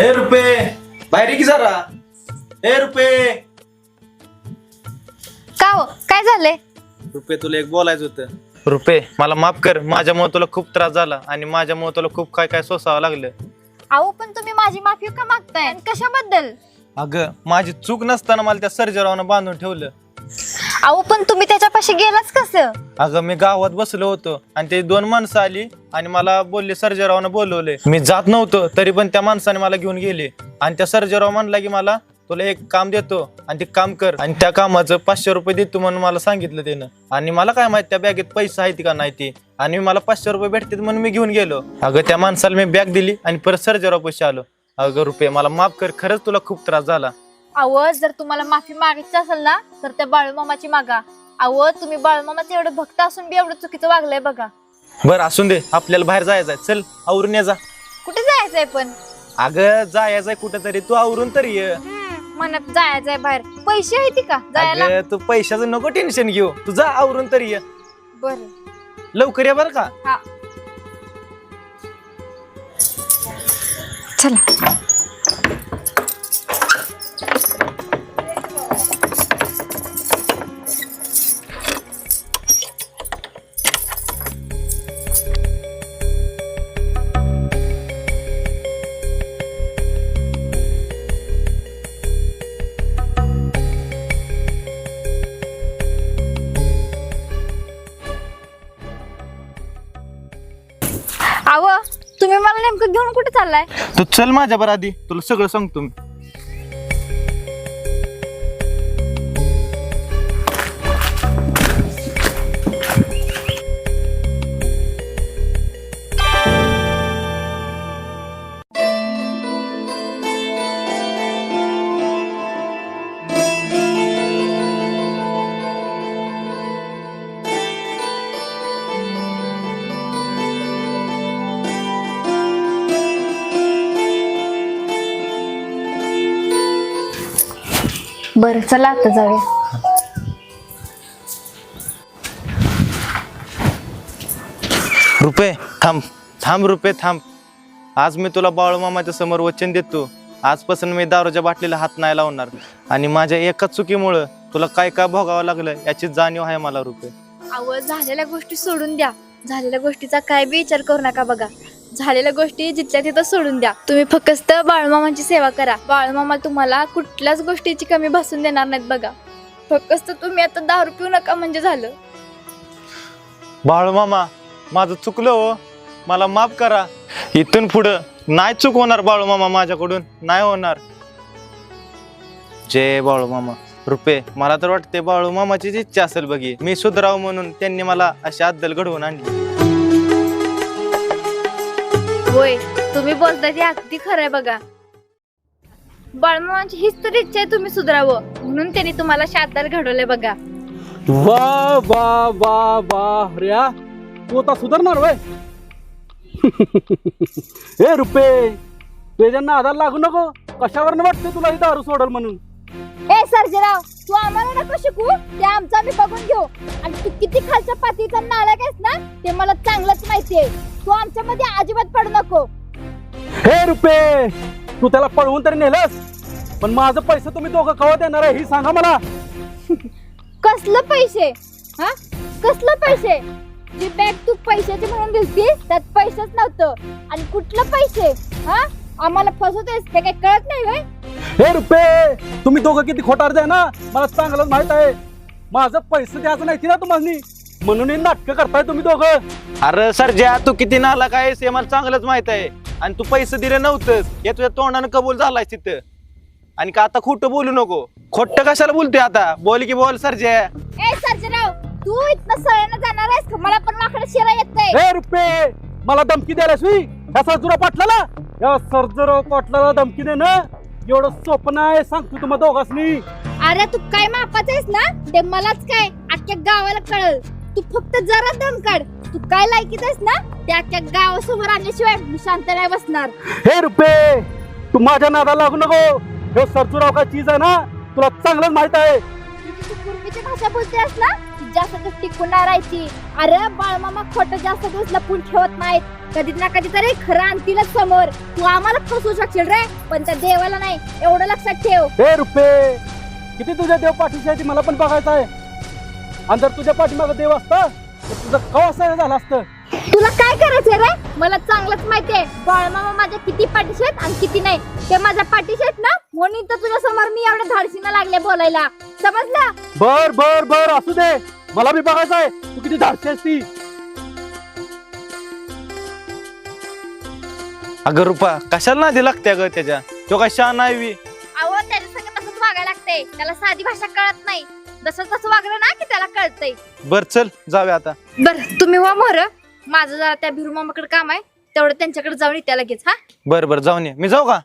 ए रुपे बाहेर की जरा. ए रुपे. का हो? काय झालंय? रुपे तुला एक बोलायचं होतं. रुपे मला माफ कर. माझ्यामुळे तुला खूप त्रास झाला आणि माझ्यामुळे तुला खूप काय काय सोसावं लागलं. अहो पण तुम्ही माझी माफी का मागताय? आणि कशाबद्दल? अगं माझी चूक नसताना मला त्या सर्जरावनं बांधून ठेवलं. अहो पण तुम्ही त्याच्यापाशी गेलाच कसं? अगं मी गावात बसलो होतो आणि ते दोन माणसं आली आणि मला बोलले सर्जरावनं बोलवले. मी जात नव्हतो तरी पण त्या माणसाने मला घेऊन गेले. आणि त्या सर्जराव म्हणला की मला तुला एक काम देतो आणि ते काम कर. आणि त्या कामाचं पाचशे रुपये देतो म्हणून मला सांगितलं त्यानं. आणि मला काय माहीत त्या बॅगेत पैसे आहेत का नाही ते. आणि मला पाचशे रुपये भेटतात म्हणून मी घेऊन गेलो. अगं त्या माणसाला मी बॅग दिली आणि परत सर्जराव पैसे आलो. अगं रुपये मला माफ कर खरंच तुला खूप त्रास झाला. अहो जर तुम्हाला माफी मागायची असेल ना तर त्या बाळूमामाची मागा. अहो तुम्ही बाळूमामाचं एवढं भक्त असून बी एवढं चुकीचं वागलंय बघा. बरं असून दे. आपल्याला बाहेर जायचंय. चल आवरून ये जा. कुठे जायचंय पण? अगं जायचंय कुठं तरी तू आवरून तरी ये. हम्म, जायचंय बाहेर. पैसे आहेत का जायला? अगं तू पैशाचं नको टेन्शन घेऊ. तू जा आवरून तरी ये. बर. लवकर ये बर का? हा. चला. घेऊन कुठे चाललाय? तू चल माझ्या बरं आधी. तुला सगळं सांगतो मी. बरं चला आता जाऊया. रुपये थांब थांब रुपये थांब. आज मी तुला बाळूमामाच्या समोर वचन देतो. आजपासून मी दारूच्या बाटलीला हात नाही लावणार. आणि माझ्या एका चुकीमुळं तुला काय काय भोगावं लागलं याची जाणीव आहे मला रुपये अव झालेल्या गोष्टी सोडून द्या. झालेल्या गोष्टीचा काय बी विचार करू नका बघा. झालेल्या गोष्टी जिथल्या तिथं सोडून द्या. तुम्ही फक्त बाळमामांची सेवा करा. बाळमामा तुम्हाला कुठल्याच गोष्टीची कमी भासून देणार नाहीत बघा. फक्त तुम्ही आता दारू पिऊ नका म्हणजे झालं. बाळूमामा माझं चुकलं हो. मला माफ करा. इथून पुढं नाही चूक होणार बाळूमामा माझ्याकडून. नाही होणार. जय बाळूमामा. रुपे मला तर वाटते बाळूमामाचीच इच्छा असेल बघी. मी सुधराव म्हणून त्यांनी मला अशी अद्दल घडवून आणली. होय तुम्ही बोलताय ते अगदी खरं आहे बघा. बाळमामांची हीच तर इच्छा आहे तुम्ही सुधारावं म्हणून त्यांनी तुम्हाला शातार घडवलंय बघा. वा वा वा वा र्या तू आता सुधारणार वय ए रुपे तुझ्यांना आधार लागू नको कशावर वाटते तुला इथं दारू सोडल म्हणून? सर्जेराव तू आम्हाला नको शिकू. ते आमचं आम्ही बघून घेऊ. आणि तू किती खालच्या पातीचा नालायक आहेस ना ते मला चांगलंच माहितीये तू आमच्या मध्ये अजिबात पडू नको. हे रुपे तू त्याला पळवून तरी नेलस? पण माझं पैसे तुम्ही दोघं कवा देणार आहे ही सांगा मला. कसलं पैसे? हा? कसलं पैसे? जी बॅग तू पैशाची म्हणून दिसतीस त्यात पैसेच नव्हतं. आणि कुठलं पैसे? हा? आम्हाला फसवतेस ते काही कळत नाही व्हय? हे रुपे तुम्ही दोघं किती खोटार आहे ना? मला चांगलंच माहीत आहे. माझं पैसे द्यायचं नाही ना तुम्हाला म्हणून हे नाटकं करताय तुम्ही दोघं. अरे सरजा तू किती नाला काय हे मला चांगलंच माहीत आहे. आणि तू पैसे दिले नव्हतंच हे तुझ्या तोंडानं कबूल झालाय तिथं. आणि का आता खोटं बोलू नको? खोटं कशाला बोलतोय आता? बोल की बोल सरजा. ए सर्जेराव तू इथनं सळ्यानं जाणार आहेस का? मला पण माकडे शिरा येत नाही हे रुपे मला धमकी द्यायलास मी ह्या सर्जुरा पाटलाला. या सर्जुरा पाटलाला धमकी दे ना एवढं सोपं आहे सांगतो तुम्हा दोघांनी अरे तू काय मापाच आहेस ना? ते मलाच काय अख्ख्या गावाला कळल. तू फक्त जरा दम काढ. तू काय लायकीत आहेस ना? ते अख्ख्या गावासमोर आणल्याशिवाय मी शांत नाही बसणार. हे रुपे तू माझ्या नादा लागू नको. हे सर्जुराव काय चीज आहे ना? तुला चांगलंच माहीत आहे. तू पूर्वीची भाषा बोलतेस ना? ती जास्त दिवस टिकून नाही राहायची. अरे बाळमामा खोटं जास्त दिवस लपून ठेवत नाहीत. कधी ना कधी तरी खरं आणतीलच समोर. तू आम्हाला फसवू शकशील रे पण त्या देवाला नाही. एवढं लक्षात ठेव. ए रुपये किती तुझ्या देव पाठीशी आहे ती मला पण बघायचं आहे. आणि जर तुझ्या पाठीमागं देव असता तर तुझं कवा सगळं झालं असतं. तुला काय करायचंय रे? मला चांगलंच माहितीये. बाळमामा माझ्या किती पाठीशी आहेत आणि किती नाही. ते माझ्या पाठीशी म्हणून तर तुझ्या समोर मी एवढ्या धाडसीनं लागले बोलायला. समजलं? बर बर बर असू दे. मला बी बघायचं आहे. तू किती धाडशी आहेस ती अगं रुपा कशाला नादी लागते अगं त्याच्या? तो काय शान नाही बी. अहो त्याच्या संग तसंच वागायला लागतंय. त्याला साधी भाषा कळत नाही. जसं तसं वागलं ना की त्याला कळतंय. बर चल जाऊया आता. बर तुम्ही वा मोर. माझं जरा त्या भिरू मामाकडे काम आहे. तेवढं त्यांच्याकडे जाऊन येते लगेच हा. बर बर जाऊन ये. मी जाऊ का?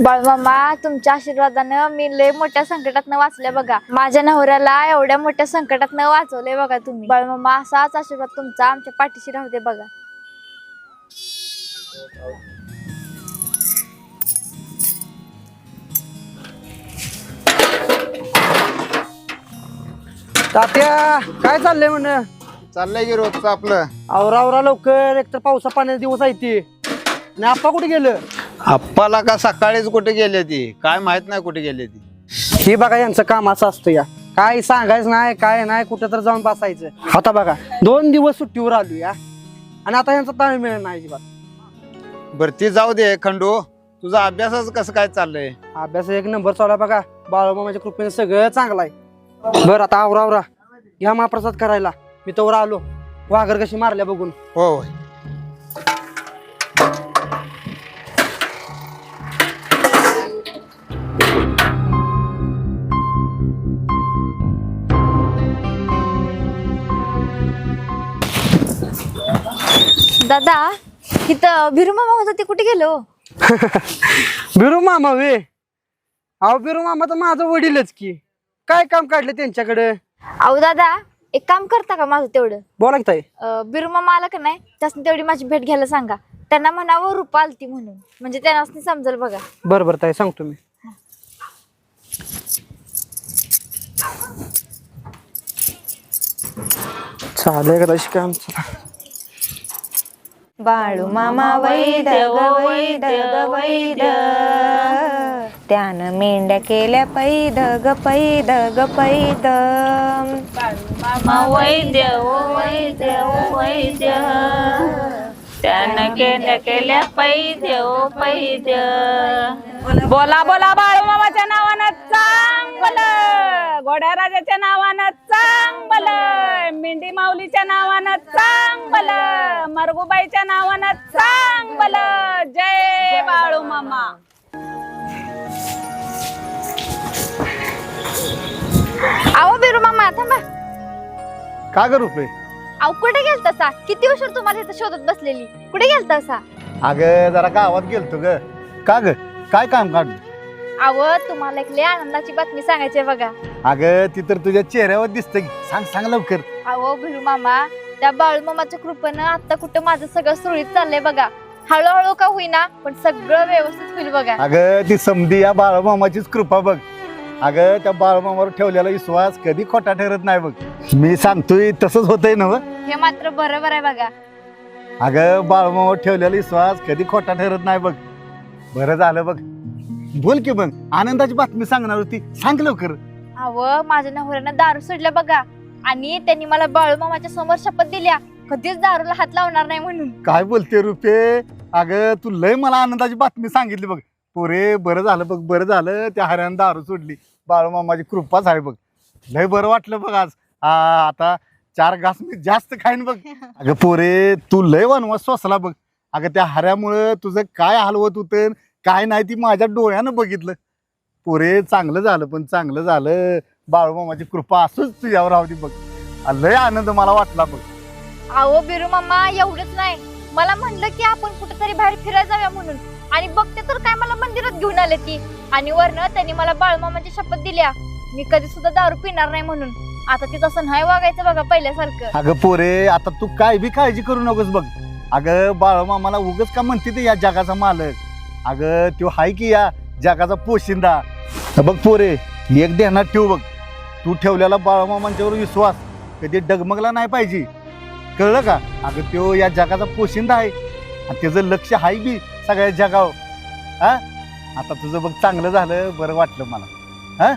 बाळमामा तुमच्या आशीर्वादानं मी लय मोठ्या संकटात न वाचल्या बघा. माझ्या नवऱ्याला एवढ्या मोठ्या संकटात न वाचवले बघा तुम्ही. बाळमामा असाच आशीर्वाद तुमचा आमच्या पाठीशी राहू दे बघा. तात्या काय चाललंय म्हण? चाललंय की रोजचं आपलं. आवरा आवरा लवकर. एकतर पावसा पाण्याचे दिवस आहे ते. आणि आप्पा कुठे गेलं? आप्पाला का सकाळीच कुठे गेले ती? काय माहीत नाही कुठे गेले ती. हे बघा यांचं काम असं असतं या. काय सांगायचं नाही काय नाही कुठं तर जाऊन बसायचं. आता बघा दोन दिवस सुट्टीवर आलो या. आणि आता यांचा ताळमेळ नाही अजिबात. बर ती जाऊ दे खंडू. तुझा अभ्यासच कसं काय चाललंय? अभ्यास एक नंबर चालू आहे बघा. बाळूमामाच्या कृपेने सगळं चांगलं आहे. बरं आता आवरा आवरा. घ्या महाप्रसाद करायला. मी तोवर आलो. वाघर कशी मारल्या बघून. हो होय. दादा इथं भिरू मामा होता ते कुठे गेलो? बिरू मामा वे. अहो बिरू मामा तर माझं वडीलच की. काय काम काढलं त्यांच्याकडे? अहो दादा एक काम करता का माझं तेवढं? बोला की ताई. अं, बिरू मामा आला का नाही त्यासनी तेवढी माझी भेट घ्यायला सांगा. त्यांना म्हणावं रुपा आलती म्हणून. म्हणजे त्यांना समजेल बघा. बरं बरं ताई सांगतो मी. चालेल का तशी काम? चला बाळू मामा वैद ग वैद ग वैद. त्यानं मेंढ्या केल्या पैद ग पैद ग पैद. मामा वैद्य ओ वैद्य ओ वैद्य. त्यानं केल्या केल्या पैद्य ओ पैद्य बोला बोला बाळू मामाच्या नावानं चांगल. घोड्या राजाच्या नावानं चांगल. मेंढ्या माऊलीच्या नावानं चांगल मरगुबाईच्या नावानं चांगल. जय बाळू मामा. अहो बिरू मामा थांबा. का ग रुपये अहो कुठे गेलता किती उशीर तुम्हाला इथं शोधत बसलेली? कुठे गेलता सा अगं जरा गावात गेलतो ग. का ग? काय काम काढलं? अहो तुम्हाला एक लय आनंदाची बातमी सांगायची आहे बघा. अगं ती तर तुझ्या चेहऱ्यावर दिसत सांग सांग लवकर. अहो भिरू मामा त्या बाळू मामाच्या कृपेनं आता कुठं माझं सगळं सुरळीत चाललंय बघा. हळूहळू का होईना पण सगळं व्यवस्थित होईल बघा. अगं ती समधी या बाळमामाचीच कृपा बघ. अगं त्या बाळमामावर ठेवलेला विश्वास कधी खोटा ठरत नाही बघ. मी सांगतोय तसंच होतंय ना हे मात्र बरोबर आहे बघा. अगं बाळमावर ठेवलेला विश्वास कधी खोटा ठरत नाही बघ. बरं झालं बघ. बोल की मग आनंदाची बातमी सांगणार होती. सांग लवकर. अहो माझ्या नवऱ्यानं दारू सोडल्या बघा. आणि त्यांनी मला बाळू मामाच्या समोर शपथ दिल्या कधीच दारूला हात लावणार नाही म्हणून. काय बोलते रुपे? अगं तू लय मला आनंदाची बातमी सांगितली बघ. पोरे बरं झालं बघ बरं झालं. त्या हऱ्यानं दारू सोडली. बाळूमामाची कृपाच आहे बघ. लय बरं वाटलं बघ आज. आ, आता चार घास मी जास्त खाईन बघ. अगं पोरे तू लय वनवास सोसला बघ. अगं त्या हऱ्यामुळं तुझं काय हलवत होतं काय नाही ती माझ्या डोळ्यानं बघितलं. पोरे चांगलं झालं पण चांगलं झालं. बाळूमामाची कृपा असंच तुझ्यावर राहू बघ. आ, लय आनंद मला वाटला बघ. अहो बिरू मामा एवढंच नाही. मला म्हणलं की आपण कुठेतरी बाहेर फिरायला जाऊया म्हणून. आणि बघते तर काय मला मंदिरात घेऊन आले ती. आणि वरनं त्यांनी मला बाळमामाची शपथ दिल्या मी कधी सुद्धा दारू पिणार नाही म्हणून. आता ती तसं नाही वागायचं बघा पहिल्यासारखं. अगं पोरे आता तू काय बी काळजी करू नकोस बघ. अगं बाळमामाला उगच का म्हणते ते या जगाचा मालक? अगं तो हाय की या जगाचा पोशिंदा? बघ पोरे एक ध्यानात ठेव बघ. तू ठेवलेला बाळमामांच्यावर विश्वास कधी डगमगला नाही पाहिजे. कळलं का? अगं तो या जगाचा पोशिंदा आहे. आणि त्याचं लक्ष आहे बी सगळ्या जगावर. हा? आता तुझं बघ चांगलं झालं बरं वाटलं मला. हा?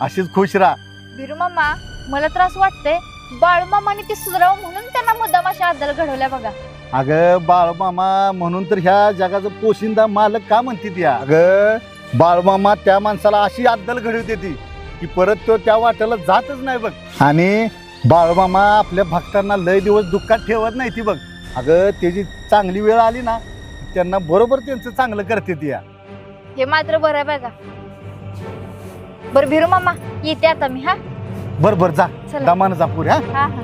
अशीच खुश राहा. बिरू मामा मला तर असं वाटतंय. बाळमामाने ती सुधारावं म्हणून त्यांना मुद्दाम अशा आदल घडवल्या बघा. अगं बाळमामा म्हणून तर ह्या जगाचं पोशिंदा मालक का म्हणते ती? अगं बाळमामा त्या माणसाला अशी अद्दल घडवते ती. की परत तो त्या वाट्याला जातच नाही बघ. आणि बाळमामा आपल्या भक्तांना लय दिवस दुःखात ठेवत नाही ती बघ. अगं त्याची चांगली वेळ आली ना त्यांना बरोबर त्यांचं चांगलं करते ती या. हे मात्र बरं आहे बघा. बरं बिरू मामा येते आता मी हा? बर बर जा. चला. दमानं जा पुढे हा? हा हा.